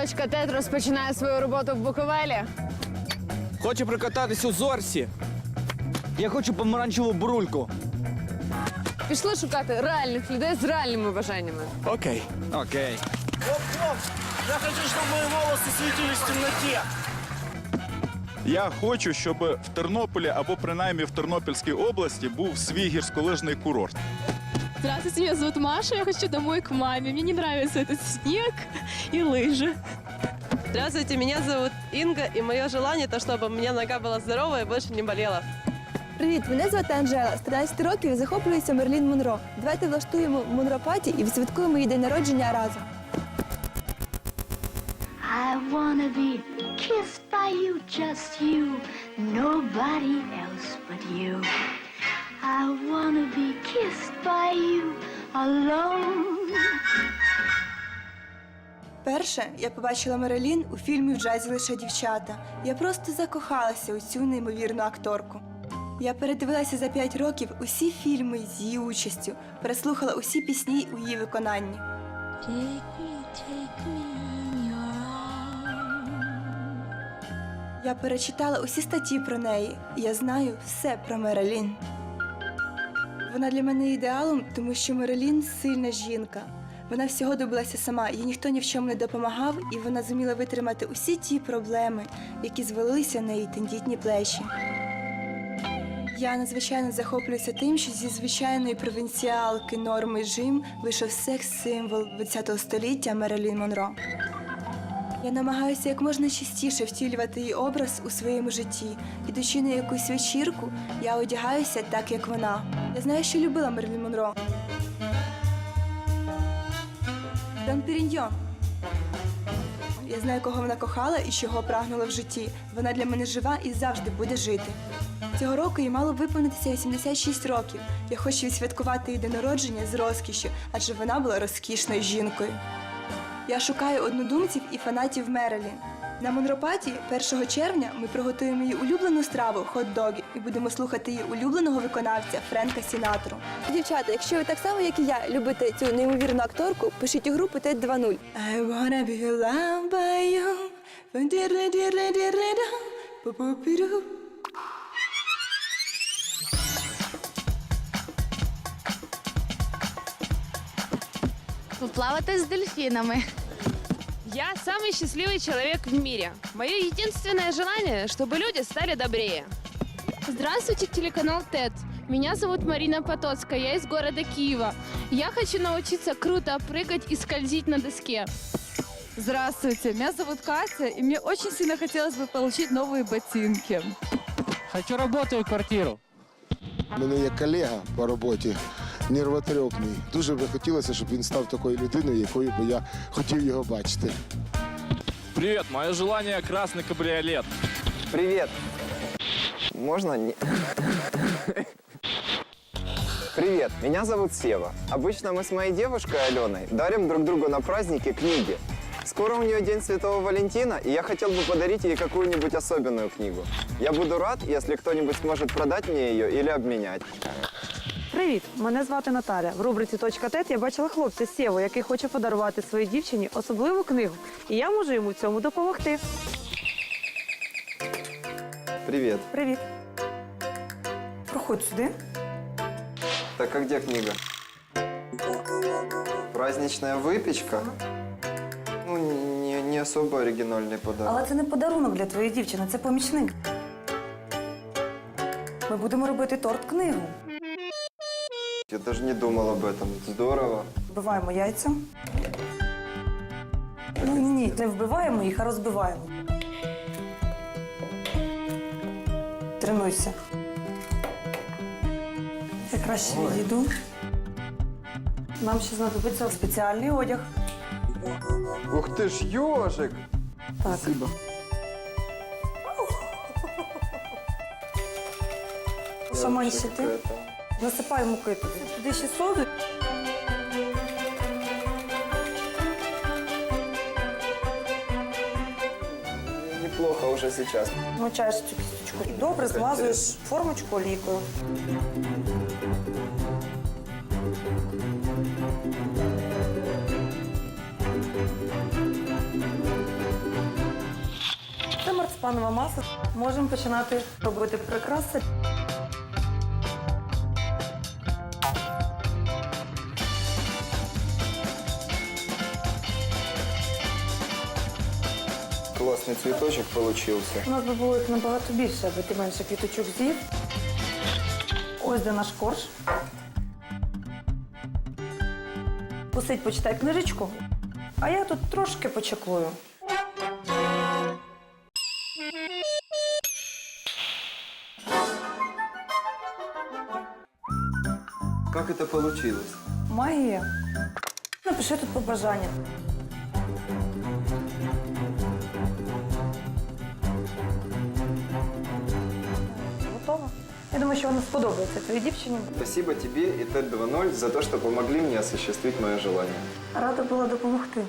Точка Тет розпочинає свою роботу в Буковелі. Хочу прокататись у Зорсі. Я хочу помаранчеву бурульку. Пішли шукати реальних людей з реальними бажаннями. Окей. Окей. Я хочу, чтобы мои волосы светились в темноте. Я хочу, щоб в Тернополі або принаймні в Тернопільській області був свій гірськолижний курорт. Здравствуйте, меня зовут Маша, я хочу домой к маме. Мне не нравится этот снег и лыжи. Здравствуйте, меня зовут Инга, и мое желание то, чтобы у меня нога была здоровая и больше не болела. Привіт, мене звати Анжела. З 13 років захоплююся Мерлін Монро. Давайте влаштуємо Монропаті і відсвяткуємо її день народження разом. I wanna be kissed by you, just you, nobody else but you. I wanna be kissed by you alone. Перше я побачила Мерелін у фільмі В джазі лише дівчата. Я просто закохалася у цю неймовірну акторку. Я передивилася за 5 років усі фільми з її участю, переслухала усі пісні у її виконанні. Take me, take me in your. Я перечитала усі статті про неї, я знаю все про Мерелін. Вона для мене ідеалом, тому що Мерелін сильна жінка. Вона всього добилася сама, їй ніхто ні в чому не допомагав, і вона зуміла витримати усі ті проблеми, які звалилися на її тендітні плечі. Я надзвичайно захоплююся тим, що зі звичайної провінціалки Норми Джим вийшов секс-символ ХХ століття Мерелін Монро. Я намагаюся як можна частіше втілювати її образ у своєму житті. Ідучи на якусь вечірку, я одягаюся так, як вона. Я знаю, що любила Мерлін Монро. Дон Періньйон. Я знаю, кого вона кохала і чого прагнула в житті. Вона для мене жива і завжди буде жити. Цього року їй мало виповнитися 86 років. Я хочу відсвяткувати її день народження з розкішю, адже вона була розкішною жінкою. Я шукаю однодумців і фанатів Мерелін. На Монропаті 1 червня ми приготуємо її улюблену страву хот-доги і будемо слухати її улюбленого виконавця Френка Сінатру. Дівчата, якщо ви так само, як і я, любите цю неймовірну акторку, пишіть у групу ТЕД 2.0. I wanna be loved by you. Фу-дірлі-дірлі-дірлі-ду. Пу-пу-пі-ду. Поплавати з дельфинами. Я самый счастливый человек в мире. Мое единственное желание, чтобы люди стали добрее. Здравствуйте, телеканал ТЭД. Меня зовут Марина Потоцкая, я из города Киева. Я хочу научиться круто прыгать и скользить на доске. Здравствуйте, меня зовут Катя, и мне очень сильно хотелось бы получить новые ботинки. Хочу роботу і квартиру. У мене є колега по роботі, нервотрьох мій. Дуже би хотілося, щоб він став такою людиною, якою би я хотів його бачити. Привіт, моє желання красний кабріолет. Привет. Можно? не- Привет, меня зовут Сева. Обычно мы с моей девушкой Аленой дарим друг другу на праздники книги. Скоро у нее День Святого Валентина, и я хотел бы подарить ей какую-нибудь особенную книгу. Я буду рад, если кто-нибудь сможет продать мне ее или обменять. Привіт, мене звати Наталя. В рубриці Точка Тет я бачила хлопця Сєву, який хоче подарувати своїй дівчині особливу книгу. І я можу йому в цьому допомогти. Привет. Привіт. Проходь сюди. Так, а где книга? Праздничная выпечка? Ну, не, не особо оригинальный подарок. Але це не подарунок для твоєї дівчини, це помічник. Ми будемо робити торт книгу. Я даже не думал об этом. Здорово. Вбиваємо яйця. Ну ні, ні, не вбиваємо їх, а розбиваємо. Тренуйся. Я краще відійду. Нам ще знадобиться спеціальний одяг. Ух ты ж, ежик! Так. Шаманщики. Насипай муки туди. Туди ще соди. Неплохо уже сейчас. Мочаєш цю кісточку і добре змазуєш формочку олійкою. марципанова маса. Можемо починати робити прикраси. Классный цветочек получился. У нас би було їх набагато більше, аби ти менше квіточок з'їв. Ось де наш корж. Посидь, почитай книжечку, а я тут трошки почеклую. Как это получилось? Магія. Напиши тут побажання. Я думаю, що вона сподобається твоїй дівчині. Спасибо тебе і Тед 2.0 за те, що допомогли мені осуществити моє желание. Рада була допомогти.